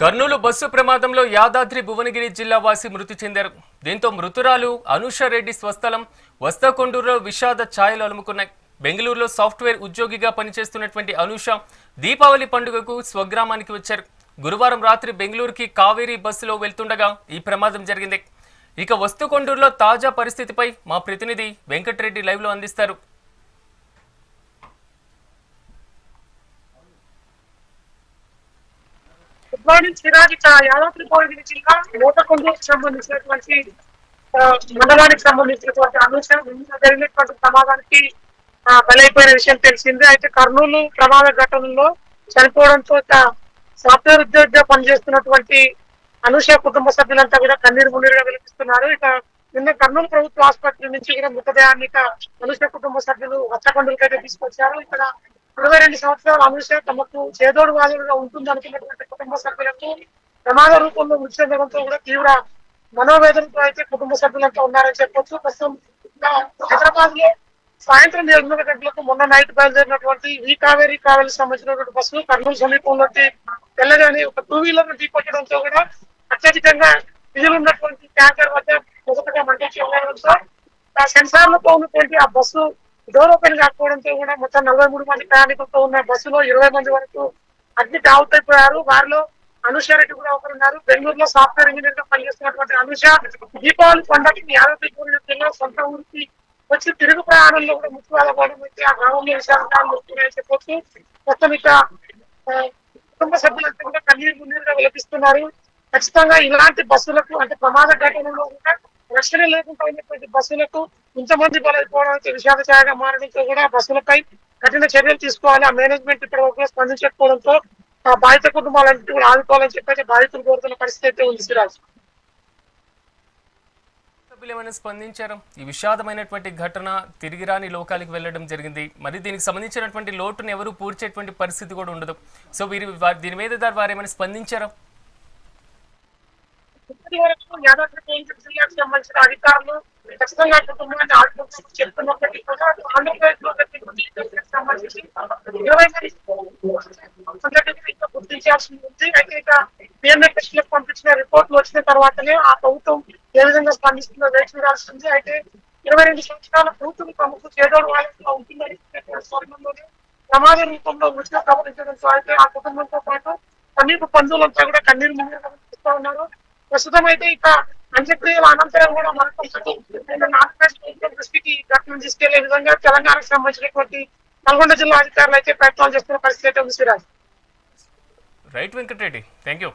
Kurnool bus ప్రమాదంలో యాదాద్రి భువనగిరి జిల్లా వాసి మృతి చెందారు. దీంతో మృతురాలు అనుషారెడ్డి స్వస్థలం వస్తకొండూరులో విషాద ఛాయలు అలుముకున్నాయి. బెంగళూరులో సాఫ్ట్వేర్ ఉద్యోగిగా పనిచేస్తున్నటువంటి అనుష దీపావళి పండుగకు స్వగ్రామానికి వచ్చారు. గురువారం రాత్రి బెంగళూరుకి కావేరీ బస్సులో వెళ్తుండగా ఈ ప్రమాదం జరిగింది. ఇక వస్తుకొండూరులో తాజా పరిస్థితిపై మా ప్రతినిధి వెంకటరెడ్డి లైవ్లో అందిస్తారు. గుడ్ మార్నింగ్ యాదాద్రి భువనగిరి జిల్లా మోటకొండూరుకు సంబంధించినటువంటి మండలానికి సంబంధించినటువంటి అంశం జరిగినటువంటి ప్రమాదానికి బలైపోయిన విషయం తెలిసిందే అయితే కర్నూలు ప్రమాద ఘటనలో చనిపోవడంతో సాఫ్ట్వేర్ ఉద్యోగిగా పనిచేస్తున్నటువంటి అనుష కుటుంబ సభ్యులంతా కూడా కన్నీరు మున్నీరుగా వెలిపిస్తున్నారు ఇక నిన్న కర్నూలు ప్రభుత్వ ఆసుపత్రి నుంచి కూడా మృతదేహాన్ని ఇక అనుష కుటుంబ సభ్యులు వచ్చకొండలకైతే తీసుకొచ్చారు ఇక్కడ ఇరవై రెండు సంవత్సరాల అనుష తమకు చేదోడు వాదులుగా ఉంటుంది అనుకున్నటువంటి కుటుంబ సభ్యులకు ప్రమాద రూపంలో మృతి చెందడంతో కూడా తీవ్ర మనోవేదనతో అయితే కుటుంబ సభ్యులంతా ఉన్నారని చెప్పొచ్చు. ప్రస్తుతం హైదరాబాద్లో సాయంత్రం ఎనిమిది గంటలకు మొన్న నైట్ బయలుదేరినటువంటి ఈ కావేరీ కావేరీ సంబంధించినటువంటి బస్సు కర్నూలు సమీపంలో తెల్లగాని ఒక టూ వీలర్ ఢీకొట్టడంతో కూడా అత్యధికంగా డీజిల్ ఉన్నటువంటి ట్యాంకర్ వద్ద మొదటగా మండించి ఉండడంతో ఆ సెన్సార్లతో ఉన్నటువంటి ఆ బస్సు డోర్ ఓపెన్ కాకపోవడంతో కూడా మొత్తం నలభై మూడు మంది ప్రయాణికులతో ఉన్న బస్సులో ఇరవై మంది వరకు అగ్ని ఆవుతైపోయారు వారిలో అనుష రెడ్డి కూడా ఒకరున్నారు బెంగళూరులో సాఫ్ట్వేర్ ఇంజనీర్గా పనిచేస్తున్నటువంటి అనుష దీపావళి పండుగకి యాదవ్ జిల్లా సొంత ఊరికి వచ్చి తిరుగు ప్రయాణంలో కూడా ముఖ్యవాద పోవడం అయితే ఆ గ్రామంలో విశాఖలు వస్తున్నాయని చెప్పొచ్చు. మొత్తం ఇక కుటుంబ సభ్యులంతా కూడా కన్నీరు మున్నీరుగా విలపిస్తున్నారు. ఖచ్చితంగా ఇలాంటి బస్సులకు అంటే ప్రమాద ఘటనలో కూడా రక్షణ లేకుండా ఉన్నటువంటి బస్సులకు ఇంతమంది బలైపోవడానికి విషాద ఛాయగా మారడంతో కూడా బస్సులపై కఠిన చర్యలు తీసుకోవాలి. ఆ మేనేజ్మెంట్ ఇప్పటి వరకు స్పందించకపోవడంతో ఆ బాధిత కుటుంబాలన్నింటి కూడా ఆదుకోవాలని చెప్పి బాధితులు కోరుతున్న పరిస్థితి అయితే ఉంది సిరాజ్. ఏమైనా స్పందించారు? ఈ విషాదమైనటువంటి ఘటన తిరిగి రాని లోకాలకు వెళ్ళడం జరిగింది. మరి దీనికి సంబంధించినటువంటి లోటును ఎవరు పూడ్చేటువంటి పరిస్థితి కూడా ఉండదు. సో వీరి దీని మీద వారు ఏమైనా స్పందించారా? ఇప్పటి వరకు యాదాద్రి జిల్లాకు సంబంధించిన అధికారులు ఖచ్చితంగా కుటుంబాన్ని ఆడుకుంటూ చెప్తున్నప్పటికీ కూడా ఆంధ్రప్రదేశ్లో సంబంధించి ఇరవై సంఘటనలు గుర్తించాల్సి ఉంది. అయితే ఇక పిఎంఏ కృష్ణ పంపించిన రిపోర్ట్లు వచ్చిన తర్వాతనే ఆ ప్రభుత్వం ఏ విధంగా స్పందిస్తుందో వేచి చూడాల్సింది అయితే ఇరవై రెండు సంవత్సరాల ప్రభుత్వం ప్రముఖ చేదోడు వాళ్ళలో ఉంటుందని చెప్పిన ప్రమాద రూపంలో మృతిగా ప్రకటించడంతో అయితే ఆ కుటుంబంతో పాటు సమీప బంధువులంతా కూడా కన్నీరు మున్నీరు ఉన్నారు. ప్రస్తుతం అయితే ఇక అంత్యక్రియల అనంతరం కూడా మనకు ఆంధ్రప్రదేశ్ దృష్టికి ఘటన తీసుకెళ్ళే విధంగా తెలంగాణకు సంబంధించినటువంటి నల్గొండ జిల్లా అధికారులు అయితే ప్రయత్నాలు చేస్తున్న పరిస్థితి అయితే ఉంది Siraj right Venkatareddy thank you